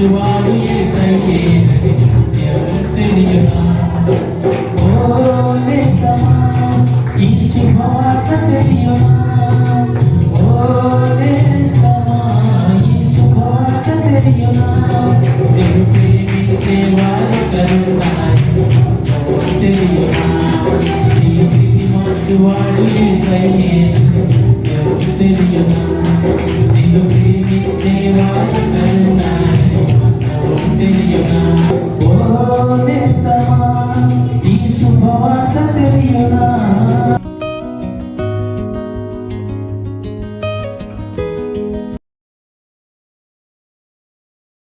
శివాడు ఏసయ్యే నది తెలియదా ఓ నేస్తమా ఈ శుభవార్త తెలియదా ఓ నేస్తమా ఈ Oh, next time.